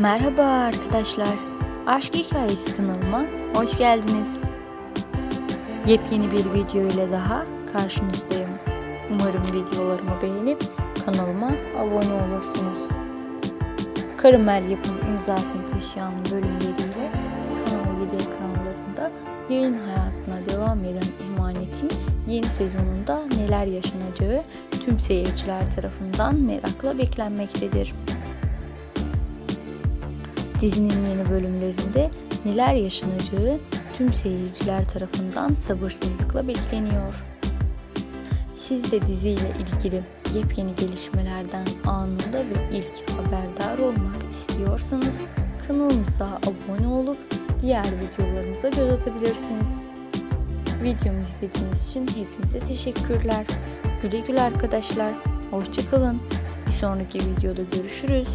Merhaba arkadaşlar. Aşk Hikayesi kanalıma hoş geldiniz. Yepyeni bir video ile daha karşınızdayım. Umarım videolarımı beğenip kanalıma abone olursunuz. Karamel yapım imzasını taşıyan bölümleriyle Kanal 7 ekranlarında yayın hayatına devam eden Emanet'in yeni sezonunda neler yaşanacağı tüm seyirciler tarafından merakla beklenmektedir. Dizinin yeni bölümlerinde neler yaşanacağı tüm seyirciler tarafından sabırsızlıkla bekleniyor. Siz de diziyle ilgili yepyeni gelişmelerden anında ve ilk haberdar olmak istiyorsanız kanalımıza abone olup diğer videolarımıza göz atabilirsiniz. Videomu izlediğiniz için hepinize teşekkürler. Güle güle arkadaşlar. Hoşçakalın. Bir sonraki videoda görüşürüz.